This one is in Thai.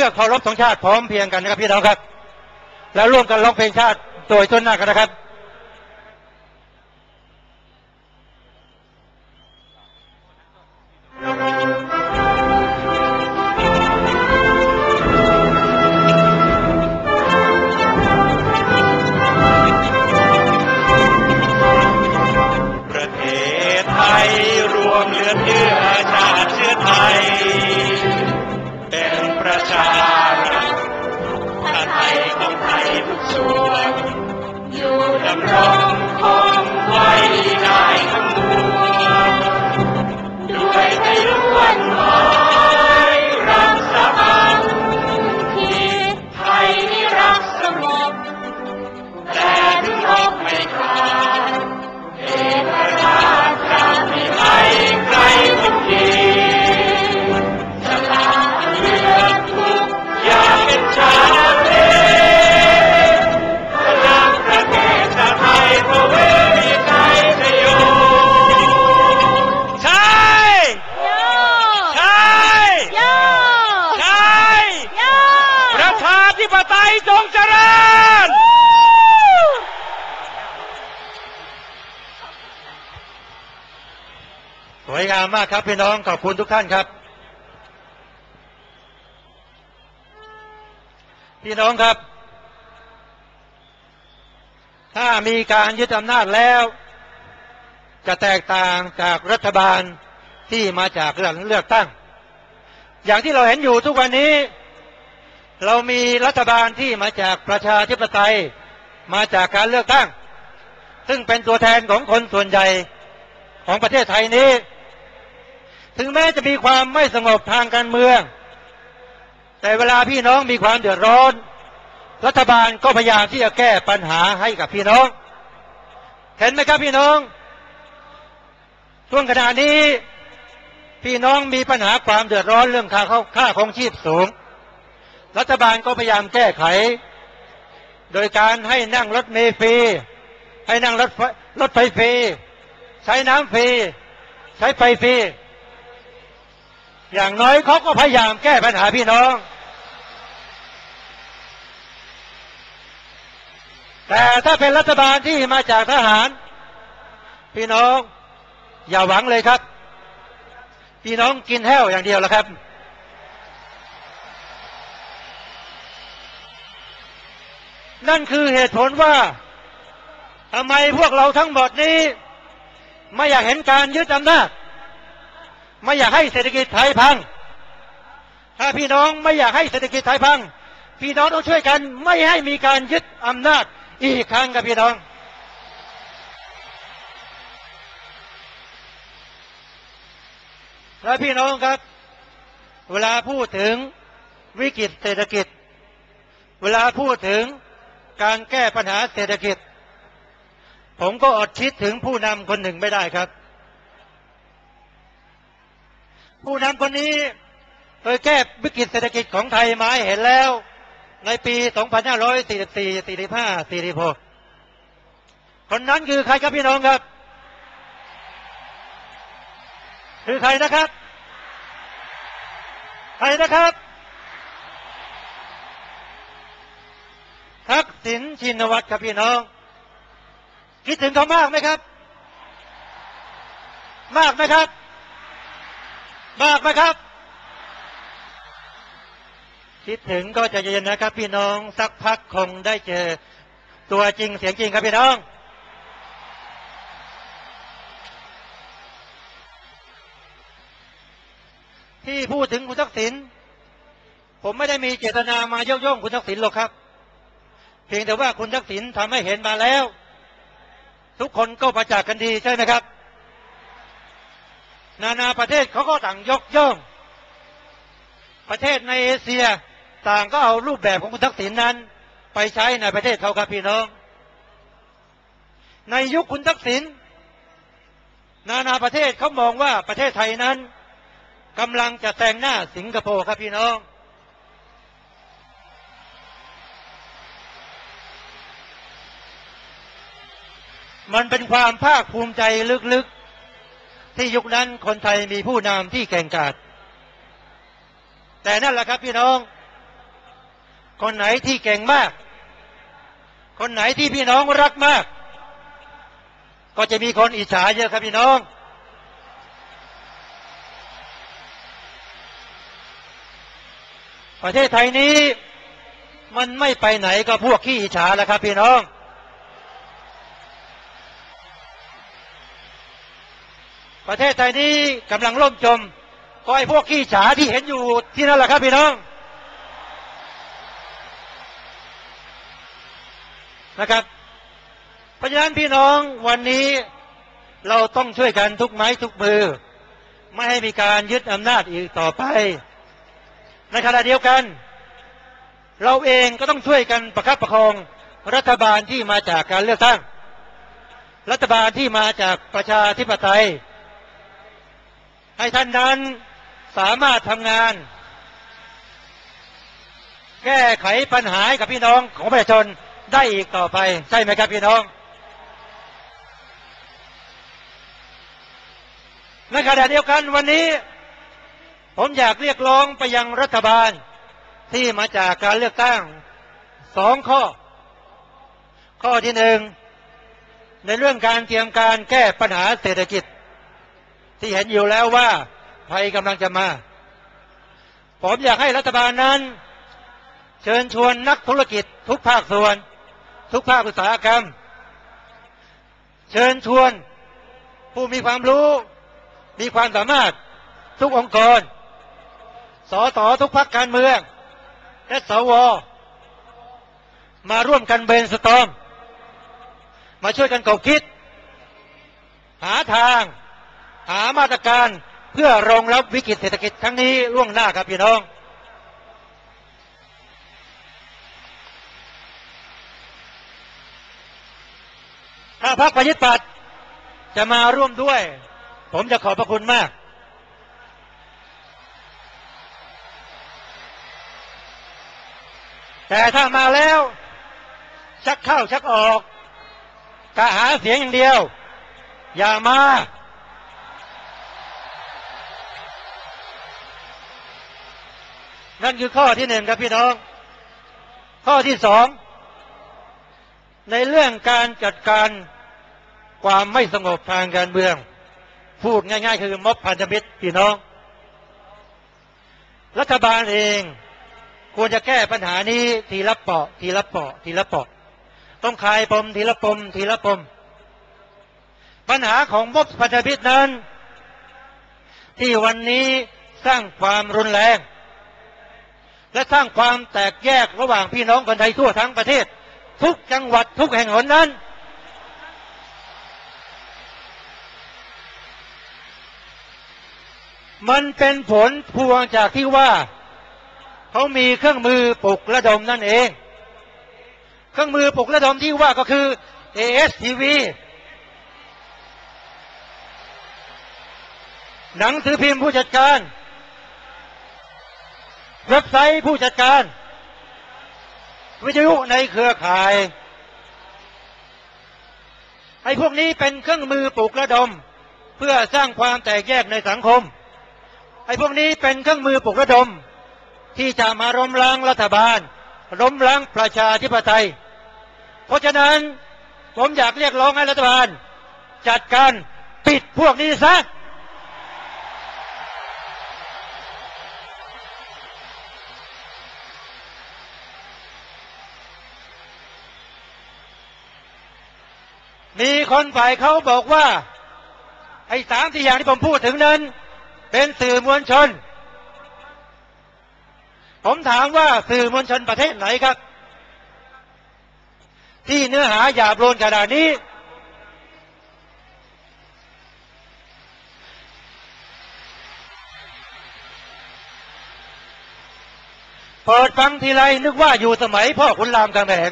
พื่อเคารพธงชาติพร้อมเพียงกันนะครับพี่น้องครับ แล้วร่วมกันร้องเพลงชาติโดยต้นหน้ากันนะครับามมากครับพี่น้องขอบคุณทุกท่านครับ พี่น้องครับ ถ้ามีการยึดอำนาจแล้ว จะแตกต่างจากรัฐบาลที่มาจากเรื่องเลือกตั้ง อย่างที่เราเห็นอยู่ทุกวันนี้ เรามีรัฐบาลที่มาจากประชาธิปไตยมาจากการเลือกตั้ง ซึ่งเป็นตัวแทนของคนส่วนใหญ่ของประเทศไทยนี้ ถึงแม้จะมีความไม่สงบทางการเมือง แต่เวลาพี่น้องมีความเดือดร้อน รัฐบาลก็พยายามที่จะแก้ปัญหาให้กับพี่น้อง เห็นไหมครับพี่น้อง ช่วงขณะนี้ พี่น้องมีปัญหาความเดือดร้อนเรื่องค่าเข้าค่าของชีพสูง รัฐบาลก็พยายามแก้ไข โดยการให้นั่งรถเมล์ฟรีให้นั่งรถไฟรถไฟฟรีใช้น้ำฟรีใช้ไฟฟรี อย่างน้อยเขาก็พยายามแก้ปัญหาพี่น้อง แต่ถ้าเป็นรัฐบาลที่มาจากทหาร พี่น้อง อย่าหวังเลยครับ พี่น้องกินแห้วอย่างเดียวละครับ นั่นคือเหตุผลว่าทำไมพวกเราทั้งหมดนี้ ไม่อยากเห็นการยึดอำนาจ ไม่อยากให้เศรษฐกิจไทยพัง ถ้าพี่น้องไม่อยากให้เศรษฐกิจไทยพัง พี่น้องต้องช่วยกันไม่ให้มีการยึดอำนาจอีกครั้งกับพี่น้อง และพี่น้องครับ เวลาพูดถึงวิกฤตเศรษฐกิจ เวลาพูดถึงการแก้ปัญหาเศรษฐกิจ ผมก็อดคิดถึงผู้นำคนหนึ่งไม่ได้ครับ ผู้นำคนนี้เคยแก้วิกฤตเศรษฐกิจของไทยมาให้เห็นแล้ว ในปี 2544 45 46 คนนั้นคือใครครับพี่น้องครับ คือใครนะครับ ใครนะครับทักษิณชินวัตรครับพี่น้อง คิดถึงเขามากไหมครับ มากไหมครับ มากไหมครับ คิดถึงก็จะเย็นนะครับ พี่น้องสักพักคงได้เจอตัวจริงเสียงจริงครับพี่น้อง ที่พูดถึงคุณทักษิณผมไม่ได้มีเจตนามายกย่องคุณทักษิณหรอกครับ เพียงแต่ว่าคุณทักษิณทำให้เห็นมาแล้ว ทุกคนก็ประจักษ์กันดีใช่ไหมครับ นานาประเทศเขาก็ต่างยกย่อง ประเทศในเอเชียต่างก็เอารูปแบบของคุณทักษิณนั้น ไปใช้ในประเทศเขาครับพี่น้อง ในยุคคุณทักษิณนานาประเทศเขามองว่าประเทศไทยนั้นกำลังจะแซงหน้าสิงคโปร์ครับพี่น้อง มันเป็นความภาคภูมิใจลึกๆ ที่ยุคนั้นคนไทยมีผู้นำที่แข่งกาจแต่นั่นแหละครับพี่น้อง คนไหนที่เก่งมาก คนไหนที่พี่น้องรักมาก ก็จะมีคนอิจฉาเยอะครับพี่น้อง ประเทศไทยนี้มันไม่ไปไหนก็พวกขี้อิจฉาแล้วครับพี่น้อง ประเทศไทยนี้กำลังล่มจมก็ไอ้พวกขี้ฉาที่เห็นอยู่ที่นั่นแหละครับพี่น้องนะครับเพราะฉะนั้นพี่น้องวันนี้เราต้องช่วยกันทุกไม้ทุกมือ ไม่ให้มีการยึดอำนาจอีกต่อไป ในขณะเดียวกัน เราเองก็ต้องช่วยกันประคับประคองรัฐบาลที่มาจากการเลือกตั้ง รัฐบาลที่มาจากประชาธิปไตย ให้ท่านนั้นสามารถทำงาน แก้ไขปัญหากับพี่น้องของประชาชนได้อีกต่อไป ใช่ไหมครับพี่น้องในขณะเดียวกันวันนี้ ผมอยากเรียกร้องไปยังรัฐบาลที่มาจากการเลือกตั้งสองข้อ ข้อที่หนึ่งในเรื่องการเตรียมการแก้ปัญหาเศรษฐกิจ ที่เห็นอยู่แล้วว่าภัยกำลังจะมา ผมอยากให้รัฐบาลนั้น เชิญชวนนักธุรกิจทุกภาคส่วน ทุกภาคอุตสาหกรรม เชิญชวนผู้มีความรู้มีความสามารถทุกองค์กรสอต่อทุกพักการเมือง และสว มาร่วมกันเบนสตอม มาช่วยกันกบคิด หาทาง หามาตรการเพื่อรองรับวิกฤตเศรษฐกิจครั้งนี้ล่วงหน้าครับพี่น้อง ถ้าพรรคประยุทธ์ปัดจะมาร่วมด้วย ผมจะขอบพระคุณมาก แต่ถ้ามาแล้ว ชักเข้าชักออกกะหาเสียงอย่างเดียว อย่ามา นั่นคือข้อที่หนึ่งครับพี่น้อง ข้อที่สอง ในเรื่องการจัดการความไม่สงบทางการเมือง พูดง่าย ๆ คือม็อบพันธมิตรพี่น้อง รัฐบาลเองควรจะแก้ปัญหานี้ทีละเปาะ ทีละเปาะ ทีละเปาะ ต้องคลายปมทีละปม ทีละปม ปัญหาของม็อบพันธมิตรนั้น ที่วันนี้สร้างความรุนแรง และสร้างความแตกแยกระหว่างพี่น้องคนไทยทั่วทั้งประเทศ ทุกจังหวัดทุกแห่งหนนั้น มันเป็นผลพวงจากที่ว่า เขามีเครื่องมือปลุกระดมนั่นเอง เครื่องมือปลุกระดมที่ว่าก็คือ ASTV หนังสือพิมพ์ผู้จัดการ เว็บไซต์ผู้จัดการ วิทยุในเครือข่ายไอ้พวกนี้เป็นเครื่องมือปลุกระดม เพื่อสร้างความแตกแยกในสังคม ไอ้พวกนี้เป็นเครื่องมือปลุกระดม ที่จะมาล้มล้างรัฐบาลล้มล้างประชาธิปไตย เพราะฉะนั้นผมอยากเรียกร้องให้รัฐบาล จัดการปิดพวกนี้ซะ มีคนฝ่ายเขาบอกว่า ไอ้สามที่อย่างที่ผมพูดถึงนั้น เป็นสื่อมวลชน ผมถามว่าสื่อมวลชนประเทศไหนครับ ที่เนื้อหาหยาบโลนขนาดนี้ เปิดฟังทีไรนึกว่าอยู่สมัยพ่อขุนรามคำแหง